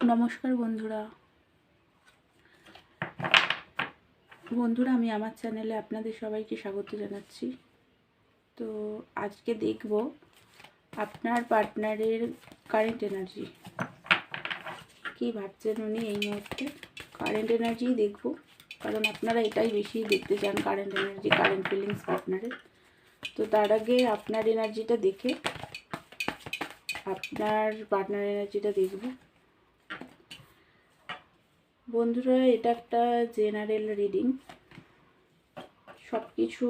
নমস্কার বন্ধুরা। বন্ধুরা, আমি আমার চ্যানেলে আপনাদের সবাইকে স্বাগত জানাচ্ছি। তো আজকে দেখব আপনার পার্টনারের কারেন্ট এনার্জি কি ভাবছেন উনি এই মুহূর্তে? কারেন্ট এনার্জি দেখব, কারণ আপনারা এটাই বেশি দেখতে চান কারেন্ট এনার্জি কারেন্ট ফিলিংস পার্টনারের। তো তার আগে আপনার এনার্জিটা দেখে, আপনার পার্টনার এনার্জিটা দেখব। বন্ধুরা, এটা একটা জেনারেল রিডিং। সব কিছু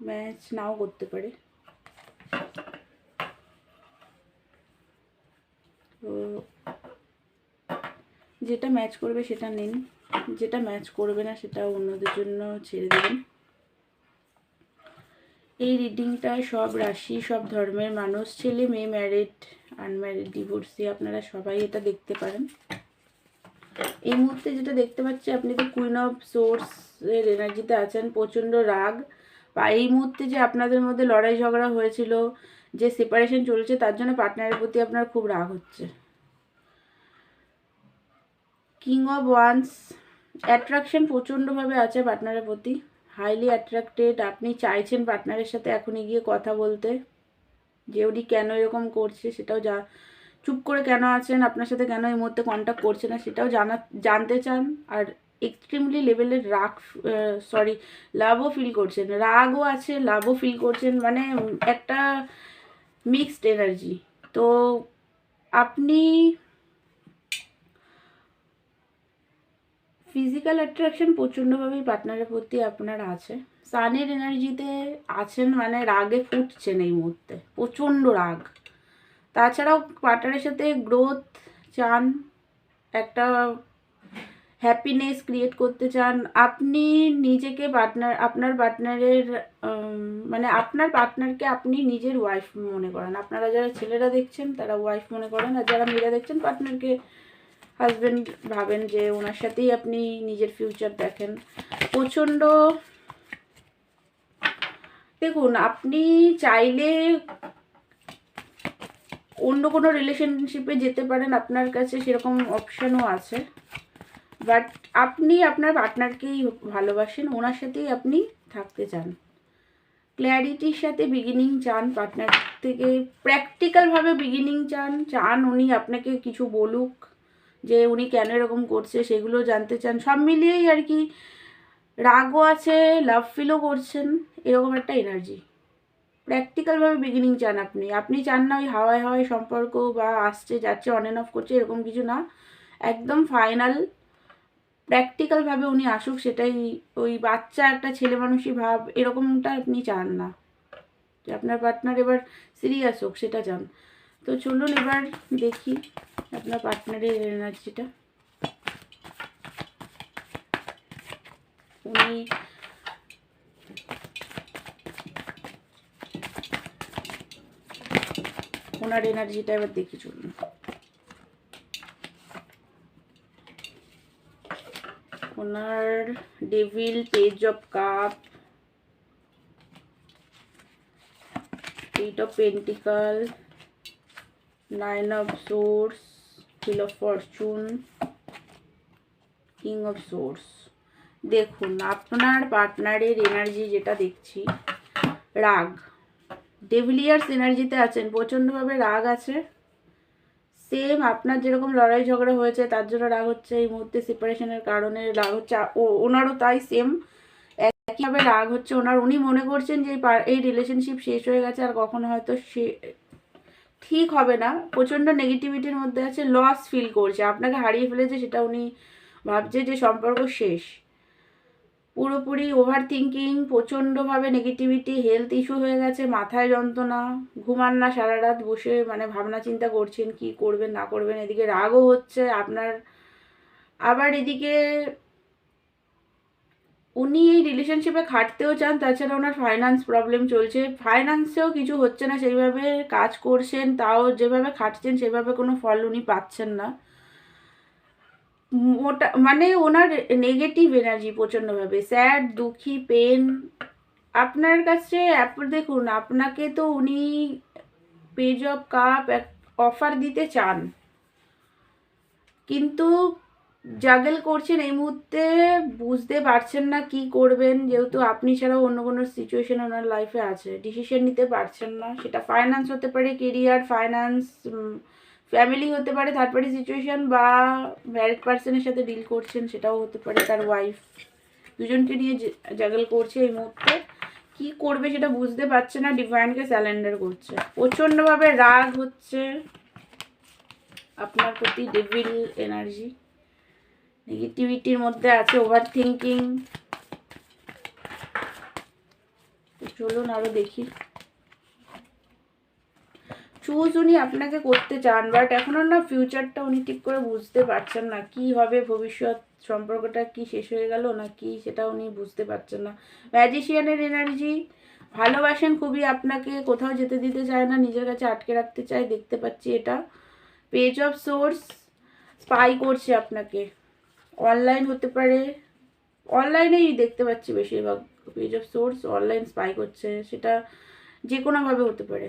ম্যাচ নাও করতে পারে। তো যেটা ম্যাচ করবে সেটা নিন। যেটা ম্যাচ করবে না সেটা অন্যদের জন্য ছেড়ে দেবেন এই রিডিংটায় সব রাশি, সব ধর্মের মানুষ, ছেলে, মেয়ে ম্যারিড আনম্যারিড ডিভোর্সি আপনারা সবাই এটা দেখতে পারেন। এই মুহূর্তে যেটা দেখতে পাচ্ছি, আপনি তো কুইন অফ সোর্স এর এনার্জিতে আছেন, প্রচণ্ড রাগ। বা এই মুহূর্তে যে আপনাদের মধ্যে লড়াই ঝগড়া হয়েছিল, যে সেপারেশন চলছে, তার জন্য পার্টনারের প্রতি আপনার খুব রাগ হচ্ছে। কিং অফ ওয়ান্স অ্যাট্রাকশন প্রচণ্ডভাবে আছে পার্টনারের প্রতি। হাইলি অ্যাট্রাক্টেড আপনি চাইছেন পার্টনারের সাথে এখনই গিয়ে কথা বলতে। যে উনি কেন এরকম করছে, সেটাও যা চুপ করে কেন আছেন? আপনার সাথে কেন এই মুহূর্তে কন্ট্যাক্ট করছে না সেটাও জানা, জানতে চান? আর এক্সট্রিমলি লেভেলের রাগ সরি লাভও ফিল করছেন। রাগও আছে, লাভও ফিল করছেন। মানে একটা মিক্সড এনার্জি তো আপনি ফিজিক্যাল অ্যাট্রাকশন প্রচণ্ডভাবেই পার্টনারের প্রতি আপনার আছে। সানের এনার্জিতে আছেন মানে রাগে ফুটছেন এই মুহূর্তে। প্রচণ্ড রাগ। তাছাড়াও পার্টনারের সাথে গ্রোথ চান, একটা হ্যাপিনেস ক্রিয়েট করতে চান, আপনি নিজেকে পার্টনার আপনার পার্টনারের মানে আপনার পার্টনারকে আপনি নিজের ওয়াইফ মনে করেন। আপনারা যারা ছেলেরা দেখছেন, তারা ওয়াইফ মনে করেন। আর যারা মেয়েরা দেখছেন পার্টনারকে হাজব্যান্ড ভাবেন যে ওনার সাথেই আপনি নিজের ফিউচার দেখেন। প্রচণ্ড দেখুন, আপনি চাইলে অন্য কোনো রিলেশনশিপে যেতে পারেন আপনার কাছে সেরকম অপশানও আছে। বাট আপনি আপনার পার্টনারকেই ভালোবাসেন, ওনার সাথেই আপনি থাকতে চান। ক্ল্যারিটির সাথে বিগিনিং চান পার্টনার থেকে প্র্যাকটিক্যালভাবে বিগিনিং চান চান উনি আপনাকে কিছু বলুক যে উনি কেন এরকম করছে, সেগুলো জানতে চান। সব মিলিয়েই আর কি রাগও আছে লাভ ফিলও করছেন, এরকম একটা এনার্জি প্র্যাকটিক্যালভাবে বিগিনিং চান আপনি। আপনি চান না ওই হাওয়ায় হাওয়ায় সম্পর্ক বা আসছে, যাচ্ছে অন অ্যান্ড অফ করছে, এরকম কিছু না। একদম ফাইনাল প্র্যাকটিক্যালভাবে উনি আসুক, সেটাই ওই বাচ্চা একটা ছেলে মানুষই ভাব, এরকমটা আপনি চান না। যে আপনার পার্টনার এবার সিরিয়াস হোক, সেটা চান। তো চলুন এবার দেখি আপনার পার্টনারের এনার্জিটা উনি ওনার এনার্জিটা এবার দেখি চলুন ওনার devil page of cup eight of pentacle nine of swords wheel of fortune king of swords দেখুন আপনার পার্টনারের এনার্জি যেটা দেখছি রাগ ডেভিলিয়ার্স এনার্জিতে আছেন, প্রচণ্ডভাবে রাগ আছে। সেম আপনার যেরকম লড়াই ঝগড়া হয়েছে, তার জন্য রাগ হচ্ছে, এই মুহূর্তে সেপারেশনের কারণে রাগ হচ্ছে ওনারও তাই সেম একইভাবে রাগ হচ্ছে ওনার, উনি মনে করছেন যে এই রিলেশনশিপ শেষ হয়ে গেছে, আর কখনো হয়তো সে, ঠিক হবে না। প্রচণ্ড নেগেটিভিটির মধ্যে আছে লস ফিল করছে। আপনাকে হারিয়ে ফেলেছে, সেটা উনি ভাবছে যে সম্পর্ক শেষ। পুরোপুরি ওভার থিঙ্কিং প্রচণ্ডভাবে নেগেটিভিটি হেলথ ইস্যু হয়ে গেছে, মাথায় যন্ত্রণা, ঘুমান না সারা রাত বসে মানে ভাবনা চিন্তা করছেন কি করবেন, না করবেন, এদিকে রাগও হচ্ছে, আপনার আবার এদিকে উনি এই রিলেশনশিপে খাটতেও চান, তাছাড়া ওনার ফাইন্যান্স প্রবলেম চলছে ফাইন্যান্সেও কিছু হচ্ছে না, সেইভাবে কাজ করছেন, তাও যেভাবে খাটছেন, সেভাবে কোনো ফল উনি পাচ্ছেন না। মোটা মানে ওনার নেগেটিভ এনার্জি প্রচণ্ডভাবে স্যাড দুঃখী পেন আপনার কাছে দেখুন, আপনাকে তো উনি পেজ অফ কাপ অফার দিতে চান। কিন্তু জাগেল করছেন এই মুহূর্তে, বুঝতে পারছেন না কি করবেন। যেহেতু আপনি ছাড়াও অন্য কোনো সিচুয়েশন ওনার লাইফে আছে। ডিসিশন নিতে পারছেন না। সেটা ফাইন্যান্স হতে পারে কেরিয়ার ফাইন্যান্স ফ্যামিলি হতে পারে থার্ড পার্টি সিচুয়েশান বা ম্যারিড পার্সনের সাথে ডিল করছেন, সেটাও হতে পারে তার ওয়াইফ দুজনকে নিয়ে জাগল করছে এই মুহূর্তে। কি করবে সেটা বুঝতে পারছে না ডিভাইনকে স্যালেন্ডার করছে। প্রচণ্ডভাবে রাগ হচ্ছে আপনার প্রতি ডেভিল এনার্জি নেগেটিভিটির মধ্যে আছে ওভার থিঙ্কিং চলুন আরও দেখি। চুজ উনি আপনাকে করতে চান বাট এখনও না ফিউচারটা উনি ঠিক করে বুঝতে পারছেন না। কি হবে, ভবিষ্যৎ সম্পর্কটা কি শেষ হয়ে গেল না কি সেটা উনি বুঝতে পারছেন না। ম্যাজিশিয়ানের এনার্জি ভালোবাসেন খুবই, আপনাকে কোথাও যেতে দিতে চায় না, নিজের কাছে আটকে রাখতে চায়, দেখতে পাচ্ছি এটা। পেজ অফ সোর্স স্পাই করছে আপনাকে। অনলাইন হতে পারে অনলাইনেই দেখতে পাচ্ছি বেশিরভাগ। Page of swords online spy করছে, সেটা যে কোনোভাবে হতে পারে।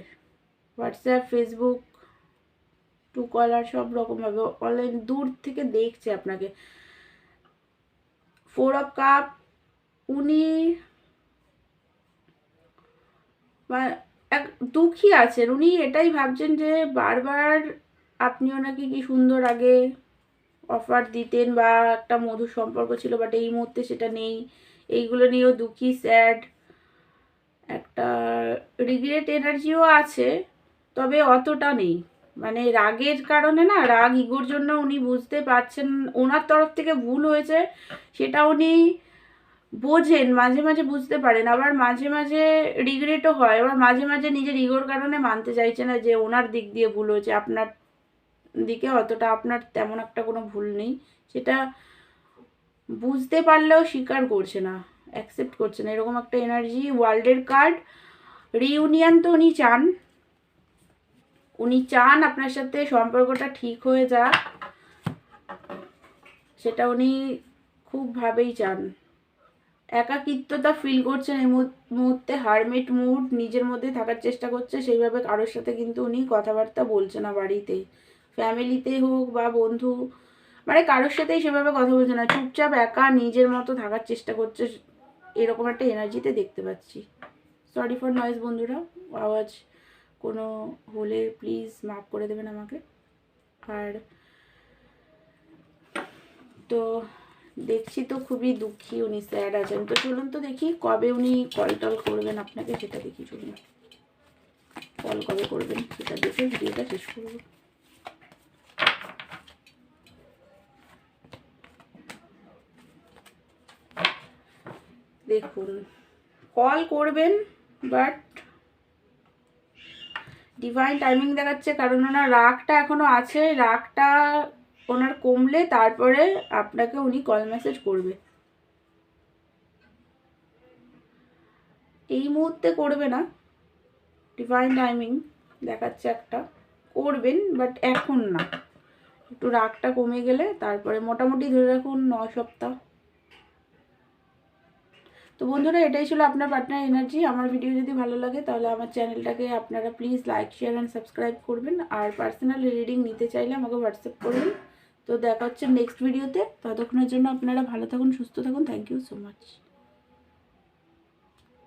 হোয়াটসঅ্যাপ, ফেসবুক, টু কলার সব রকমভাবে অনলাইন দূর থেকে দেখছে আপনাকে। ফোর অফ কাপ উনি এক, দুঃখী আছেন। উনি এটাই ভাবছেন যে বারবার আপনি ওনাকে কি সুন্দর আগে অফার দিতেন বা একটা মধুর সম্পর্ক ছিল বাট এই মুহূর্তে সেটা নেই। এইগুলো নিয়েও দুঃখী স্যাড একটা রিগ্রেট এনার্জিও আছে। তবে অতটা নেই। মানে রাগের কারণে না, রাগ ইগোর জন্য উনি বুঝতে পারছেন, ওনার তরফ থেকে ভুল হয়েছে সেটা উনি বোঝেন, মাঝে মাঝে বুঝতে পারেন। আবার মাঝে মাঝে রিগ্রেটও হয়, আবার মাঝে মাঝে নিজের ইগোর কারণে মানতে চাইছে না যে ওনার দিক দিয়ে ভুল হয়েছে, আপনার দিকে অতটা, আপনার তেমন একটা কোনো ভুল নেই। সেটা বুঝতে পারলেও স্বীকার করছে না অ্যাকসেপ্ট করছে না। এরকম একটা এনার্জি ওয়ার্ল্ডের কার্ড রিউনিয়ন তো উনি চান। উনি চান আপনার সাথে সম্পর্কটা ঠিক হয়ে যাক। সেটা উনি খুবভাবেই চান। একাকিত্বতা ফিল করছেন এই মুহূর্তে হারমেট মুড নিজের মধ্যে থাকার চেষ্টা করছে, সেইভাবে কারোর সাথে কিন্তু উনি কথাবার্তা বলছে না বাড়িতে ফ্যামিলিতে হোক বা বন্ধু মানে কারোর সাথেই সেভাবে কথা বলছে না। চুপচাপ একা নিজের মতো থাকার চেষ্টা করছে, এরকম একটা এনার্জিতে দেখতে পাচ্ছি। সরি ফর নয়েজ বন্ধুরা, আওয়াজ কোনো হলে প্লিজ মাফ করে দেবেন আমাকে। আর তো দেখছি তো খুবই দুঃখী উনি স্যাড আছেন। তো চলুন তো দেখি কবে উনি কল টল করবেন আপনাকে, সেটা দেখি, চলুন। কল কবে করবেন সেটা দেখে ভিডিওটা শেষ করব। দেখুন কল করবেন বাট ডিভাইন টাইমিং দেখাচ্ছে, কারণ ওনার রাগটা এখনও আছে, রাগটা ওনার কমলে তারপরে আপনাকে উনি কল মেসেজ করবে। এই মুহূর্তে করবে না ডিভাইন টাইমিং দেখাচ্ছে একটা, করবেন বাট এখন না। একটু রাগটা কমে গেলে তারপরে মোটামুটি ধরে রাখুন ন সপ্তাহ। তো বন্ধুরা, এটাই ছিল আপনার পার্টনার এনার্জি আমার ভিডিও যদি ভালো লাগে, তাহলে আমার চ্যানেলটাকে আপনারা please like share and subscribe করবেন। আর পার্সোনাল রিডিং নিতে চাইলে আমাকে হোয়াটসঅ্যাপ করবেন। তো দেখা হচ্ছে নেক্সট ভিডিওতে ততক্ষণের জন্য আপনারা ভালো থাকুন, সুস্থ থাকুন। Thank you so much